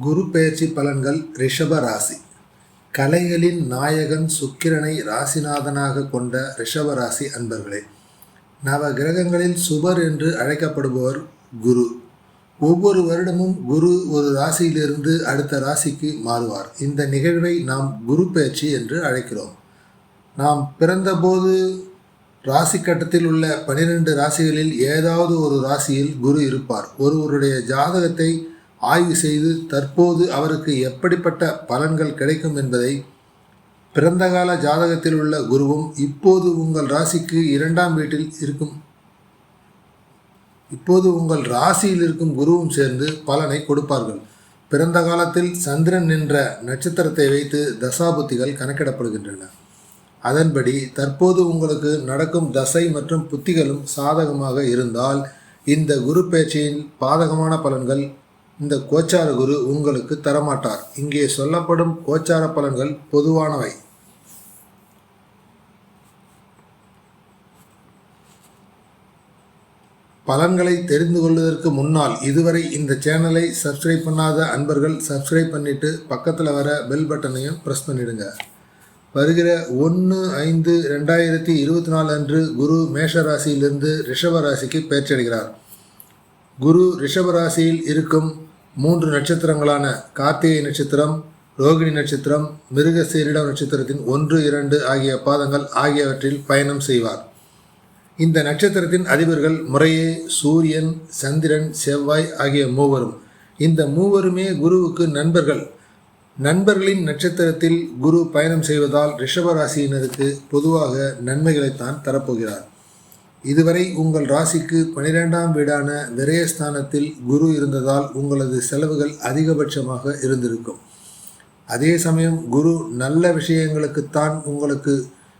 குரு பெயர்ச்சி பலன்கள் ரிஷப ராசி. கலைகளின் நாயகன் சுக்கிரனை ராசிநாதனாக கொண்ட ரிஷப ராசி அன்பர்களே நவ கிரகங்களில் சுபர் என்று அழைக்கப்படுபவர் குரு. ஒவ்வொரு வருடமும் குரு ஒரு ராசியிலிருந்து அடுத்த ராசிக்கு மாறுவார். இந்த நிகழ்வை நாம் குரு பெயர்ச்சி என்று அழைக்கிறோம். நாம் பிறந்தபோது ராசி கட்டத்தில் உள்ள பனிரெண்டு ராசிகளில் ஏதாவது ஒரு ராசியில் குரு இருப்பார். ஒருவருடைய ஜாதகத்தை ஆய்வு செய்து தற்போது அவருக்கு எப்படிப்பட்ட பலன்கள் கிடைக்கும் என்பதை பிறந்தகால ஜாதகத்தில் உள்ள குருவும் இப்போது உங்கள் ராசிக்கு இரண்டாம் வீட்டில் இருக்கும் இப்போது உங்கள் ராசியில் இருக்கும் குருவும் சேர்ந்து பலனை கொடுப்பார்கள். பிறந்த காலத்தில் சந்திரன் நின்ற நட்சத்திரத்தை வைத்து தசாபுத்திகள் கணக்கிடப்படுகின்றன. அதன்படி தற்போது உங்களுக்கு நடக்கும் தசை மற்றும் புத்திகளும் சாதகமாக இருந்தால் இந்த குரு பேச்சையின் பாதகமான பலன்கள் இந்த கோச்சார குரு உங்களுக்கு தரமாட்டார். இங்கே சொல்லப்படும் கோச்சார பலன்கள் பொதுவானவை. பலன்களை தெரிந்து கொள்வதற்கு முன்னால் இதுவரை இந்த சேனலை சப்ஸ்கிரைப் பண்ணாத அன்பர்கள் சப்ஸ்கிரைப் பண்ணிட்டு பக்கத்தில் வர பெல் பட்டனையும் ப்ரெஸ் பண்ணிடுங்க. வருகிற ஒன்று ஐந்து ரெண்டாயிரத்தி இருபத்தி நாலு அன்று குரு மேஷ ராசியிலிருந்து ரிஷப ராசிக்கு பெயர்ச்சடைகிறார் குரு ரிஷப ராசியில் இருக்கும் மூன்று நட்சத்திரங்களான கார்த்திகை நட்சத்திரம் ரோகிணி நட்சத்திரம் மிருகசீரிடம் நட்சத்திரத்தின் ஒன்று இரண்டு ஆகிய பாதங்கள் ஆகியவற்றில் பயணம் செய்வார். இந்த நட்சத்திரத்தின் அதிபர்கள் முறையே சூரியன் சந்திரன் செவ்வாய் ஆகிய மூவரும். இந்த மூவருமே குருவுக்கு நண்பர்கள். நண்பர்களின் நட்சத்திரத்தில் குரு பயணம் செய்வதால் ரிஷபராசியினருக்கு பொதுவாக நன்மைகளைத்தான் தரப்போகிறார். இதுவரை உங்கள் ராசிக்கு பனிரெண்டாம் வீடான விரயஸ்தானத்தில் குரு இருந்ததால் உங்களது செலவுகள் அதிகபட்சமாக இருந்திருக்கும். அதே சமயம் குரு நல்ல விஷயங்களுக்குத்தான் உங்களுக்கு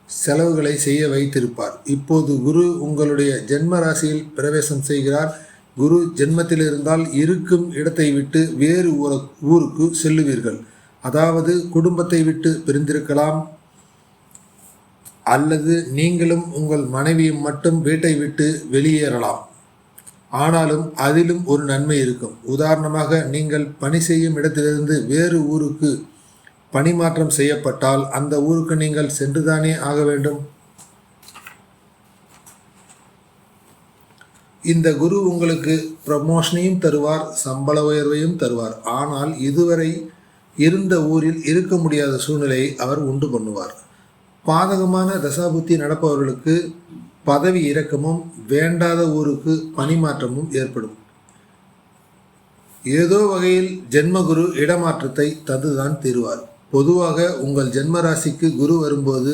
செலவுகளை செய்ய வைத்திருப்பார். இப்போது குரு உங்களுடைய ஜென்ம ராசியில் பிரவேசம் செய்கிறார். குரு ஜென்மத்தில் இருந்தால் இருக்கும் இடத்தை விட்டு வேறு ஊருக்கு செல்லுவீர்கள். அதாவது குடும்பத்தை விட்டு பிரிந்திருக்கலாம். அல்லது நீங்களும் உங்கள் மனைவியும் மட்டும் வீட்டை விட்டு வெளியேறலாம். ஆனாலும் அதிலும் ஒரு நன்மை இருக்கும். உதாரணமாக நீங்கள் பணி செய்யும் இடத்திலிருந்து வேறு ஊருக்கு பணிமாற்றம் செய்யப்பட்டால் அந்த ஊருக்கு நீங்கள் சென்றுதானே ஆக வேண்டும்? இந்த குரு உங்களுக்கு ப்ரமோஷனையும் தருவார் சம்பள உயர்வையும் தருவார். ஆனால் இதுவரை இருந்த ஊரில் இருக்க முடியாத சூழ்நிலையை அவர் உண்டு பண்ணுவார். பாதகமான தசாபுத்தி நடப்பவர்களுக்கு பதவி இறக்கமும் வேண்டாத ஊருக்கு பணிமாற்றமும் ஏற்படும். ஏதோ வகையில் ஜென்மகுரு இடமாற்றத்தை தந்துதான் தீர்வார். பொதுவாக உங்கள் ஜென்மராசிக்கு குரு வரும்போது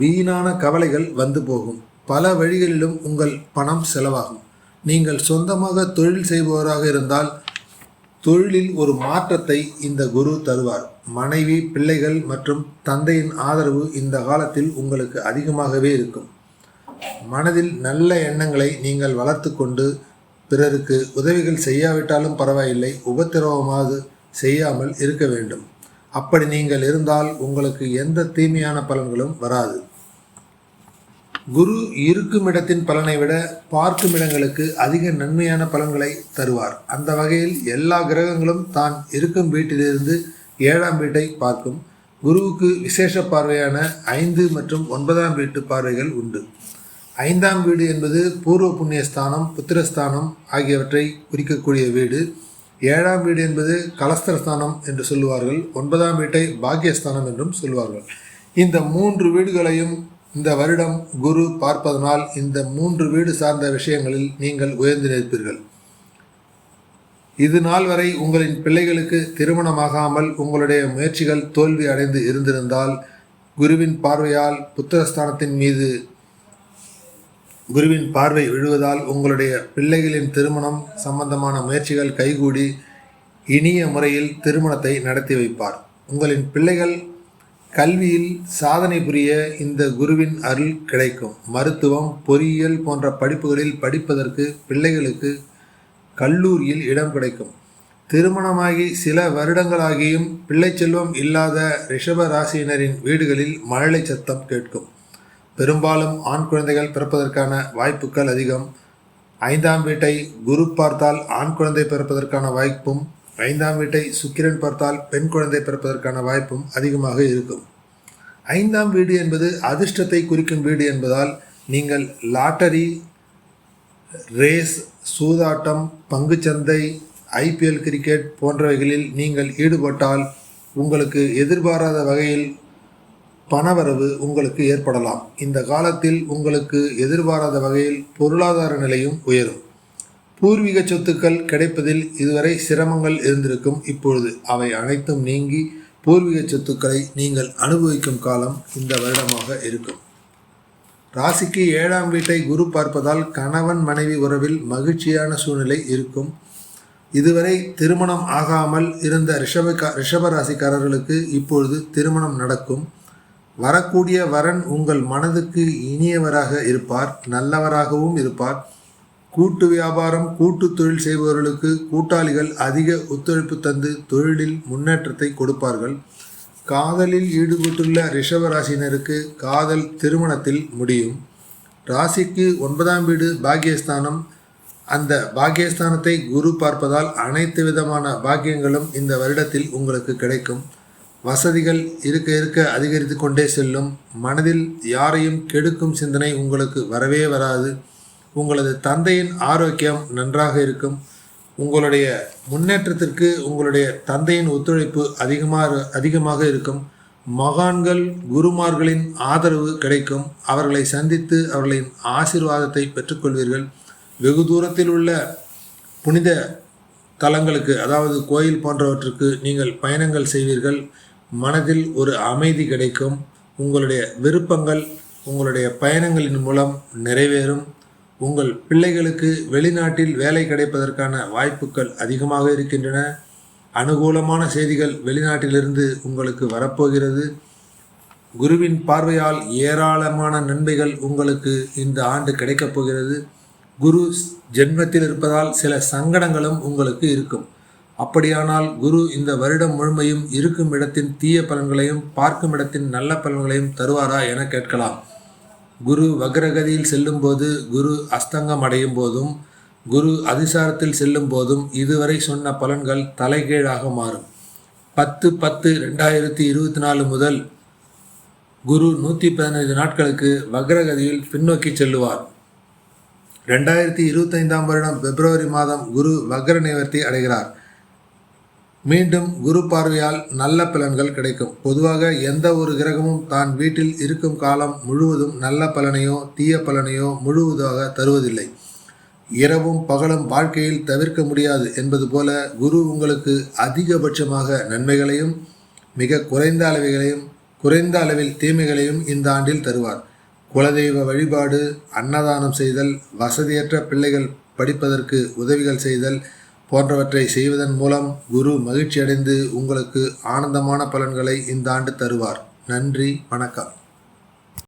வீணான கவலைகள் வந்து போகும். பல வழிகளிலும் உங்கள் பணம் செலவாகும். நீங்கள் சொந்தமாக தொழில் செய்பவராக இருந்தால் தொழிலில் ஒரு மாற்றத்தை இந்த குரு தருவார். மனைவி பிள்ளைகள் மற்றும் தந்தையின் ஆதரவு இந்த காலத்தில் உங்களுக்கு அதிகமாகவே இருக்கும். மனதில் நல்ல எண்ணங்களை நீங்கள் வளர்த்து கொண்டு பிறருக்கு உதவிகள் செய்யாவிட்டாலும் பரவாயில்லை உபத்திரவமாவது செய்யாமல் இருக்க வேண்டும். அப்படி நீங்கள் இருந்தால் உங்களுக்கு எந்த தீமையான பலன்களும் வராது. குரு இருக்கும் இடத்தின் பலனை விட பார்க்கும் இடங்களுக்கு அதிக நன்மையான பலன்களை தருவார். அந்த வகையில் எல்லா கிரகங்களும் தான் இருக்கும் வீட்டிலிருந்து ஏழாம் வீட்டை பார்க்கும். குருவுக்கு விசேஷ பார்வையான ஐந்து மற்றும் ஒன்பதாம் வீட்டு பார்வைகள் உண்டு. ஐந்தாம் வீடு என்பது பூர்வ புண்ணியஸ்தானம் புத்திரஸ்தானம் ஆகியவற்றை குறிக்கக்கூடிய வீடு. ஏழாம் வீடு என்பது கலஸ்தரஸ்தானம் என்று சொல்லுவார்கள். ஒன்பதாம் வீட்டை பாக்கியஸ்தானம் என்றும் சொல்லுவார்கள். இந்த மூன்று வீடுகளையும் இந்த வருடம் குரு பார்ப்பதனால் இந்த மூன்று வீடு சார்ந்த விஷயங்களில் நீங்கள் உயர்ந்து நிற்பீர்கள். இது நாள் வரை உங்களின் பிள்ளைகளுக்கு திருமணமாகாமல் உங்களுடைய முயற்சிகள் தோல்வி அடைந்து இருந்திருந்தால் குருவின் பார்வையால் புத்திரஸ்தானத்தின் மீது குருவின் பார்வை விழுவதால் உங்களுடைய பிள்ளைகளின் திருமணம் சம்பந்தமான முயற்சிகள் கைகூடி இனிய முறையில் திருமணத்தை நடத்தி வைப்பார். உங்களின் பிள்ளைகள் கல்வியில் சாதனை புரிய இந்த குருவின் அருள் கிடைக்கும். மருத்துவம் பொறியியல் போன்ற படிப்புகளில் படிப்பதற்கு பிள்ளைகளுக்கு கல்லூரியில் இடம் கிடைக்கும். திருமணமாகி சில வருடங்களாகியும் பிள்ளை செல்வம் இல்லாத ரிஷப ராசியினரின் வீடுகளில் மழலை சத்தம் கேட்கும். பெரும்பாலும் ஆண் குழந்தைகள் பிறப்பதற்கான வாய்ப்புகள் அதிகம். ஐந்தாம் வீட்டை குரு பார்த்தால் ஆண் குழந்தை பிறப்பதற்கான வாய்ப்பும் ஐந்தாம் வீட்டை சுக்கிரன் பார்த்தால் பெண் குழந்தை பிறப்பதற்கான வாய்ப்பும் அதிகமாக இருக்கும். ஐந்தாம் வீடு என்பது அதிர்ஷ்டத்தை குறிக்கும் வீடு என்பதால் நீங்கள் லாட்டரி ரேஸ் சூதாட்டம் பங்குச்சந்தை ஐபிஎல் கிரிக்கெட் போன்றவைகளில் நீங்கள் ஈடுபட்டால் உங்களுக்கு எதிர்பாராத வகையில் பணவரவு உங்களுக்கு ஏற்படலாம். இந்த காலத்தில் உங்களுக்கு எதிர்பாராத வகையில் பொருளாதார நிலையும் உயரும். பூர்வீக சொத்துக்கள் கிடைப்பதில் இதுவரை சிரமங்கள் இருந்திருக்கும். இப்பொழுது அவை அனைத்தும் நீங்கி பூர்வீக சொத்துக்களை நீங்கள் அனுபவிக்கும் காலம் இந்த வருடமாக இருக்கும். ராசிக்கு ஏழாம் வீட்டை குரு பார்ப்பதால் கணவன் மனைவி உறவில் மகிழ்ச்சியான சூழ்நிலை இருக்கும். இதுவரை திருமணம் ஆகாமல் இருந்த ரிஷப ரிஷப ராசிக்காரர்களுக்கு இப்பொழுது திருமணம் நடக்கும். வரக்கூடிய வரன் உங்கள் மனதுக்கு இனியவராக இருப்பார் நல்லவராகவும் இருப்பார். கூட்டு வியாபாரம் கூட்டு தொழில் செய்பவர்களுக்கு கூட்டாளிகள் அதிக ஒத்துழைப்பு தந்து தொழிலில் முன்னேற்றத்தை கொடுப்பார்கள். காதலில் ஈடுபட்டுள்ள ரிஷப ராசினருக்கு காதல் திருமணத்தில் முடியும். ராசிக்கு ஒன்பதாம் வீடு பாக்கியஸ்தானம் அந்த பாக்கியஸ்தானத்தை குரு பார்ப்பதால் அனைத்து விதமான பாக்கியங்களும் இந்த வருடத்தில் உங்களுக்கு கிடைக்கும். வசதிகள் இருக்க இருக்க அதிகரித்து கொண்டே செல்லும். மனதில் யாரையும் கெடுக்கும் சிந்தனை உங்களுக்கு வரவே வராது. உங்களது தந்தையின் ஆரோக்கியம் நன்றாக இருக்கும். உங்களுடைய முன்னேற்றத்திற்கு உங்களுடைய தந்தையின் ஒத்துழைப்பு அதிகமாக அதிகமாக இருக்கும். மகான்கள் குருமார்களின் ஆதரவு கிடைக்கும். அவர்களை சந்தித்து அவர்களின் ஆசிர்வாதத்தை பெற்றுக்கொள்வீர்கள். வெகு தூரத்தில் உள்ள புனித தலங்களுக்கு அதாவது கோயில் போன்றவற்றுக்கு நீங்கள் பயணங்கள் செய்வீர்கள். மனதில் ஒரு அமைதி கிடைக்கும். உங்களுடைய விருப்பங்கள் உங்களுடைய பயணங்களின் மூலம் நிறைவேறும். உங்கள் பிள்ளைகளுக்கு வெளிநாட்டில் வேலை கிடைப்பதற்கான வாய்ப்புகள் அதிகமாக இருக்கின்றன. அனுகூலமான செய்திகள் வெளிநாட்டிலிருந்து உங்களுக்கு வரப்போகிறது. குருவின் பார்வையால் ஏராளமான நன்மைகள் உங்களுக்கு இந்த ஆண்டு கிடைக்கப் போகிறது. குரு ஜென்மத்தில் இருப்பதால் சில சங்கடங்களும் உங்களுக்கு இருக்கும். அப்படியானால் குரு இந்த வருடம் முழுமையும் இருக்கும் இடத்தின் தீய பலன்களையும் பார்க்கும் இடத்தின் நல்ல பலன்களையும் தருவாரா என கேட்கலாம். குரு வக்ரகதியில் செல்லும்போது குரு அஸ்தங்கம் அடையும் போதும் குரு அதிசாரத்தில் செல்லும் போதும் இதுவரை சொன்ன பலன்கள் தலைகீழாக மாறும். பத்து பத்து ரெண்டாயிரத்தி இருபத்தி நாலு முதல் குரு நூற்றி பதினைந்து நாட்களுக்கு வக்ரகதியில் பின்னோக்கி செல்லுவார். ரெண்டாயிரத்தி இருபத்தைந்தாம் வருடம் பிப்ரவரி மாதம் குரு வக்ர நிவர்த்தி அடைகிறார். மீண்டும் குரு பார்வையால் நல்ல பலன்கள் கிடைக்கும். பொதுவாக எந்த ஒரு கிரகமும் தான் வீட்டில் இருக்கும் காலம் முழுவதும் நல்ல பலனையோ தீய பலனையோ முழுவதாக தருவதில்லை. இரவும் பகலும் வாழ்க்கையில் தவிர்க்க முடியாது என்பது போல குரு உங்களுக்கு அதிகபட்சமாக நன்மைகளையும் மிக குறைந்த அளவுகளையும் குறைந்த அளவில் தீமைகளையும் இந்த ஆண்டில் தருவார். குலதெய்வ வழிபாடு அன்னதானம் செய்தல் வசதியற்ற பிள்ளைகள் படிப்பதற்கு உதவிகள் செய்தல் போன்றவற்றை செய்வதன் மூலம் குரு மகிழ்ச்சியடைந்து உங்களுக்கு ஆனந்தமான பலன்களை இந்த ஆண்டு தருவார். நன்றி வணக்கம்.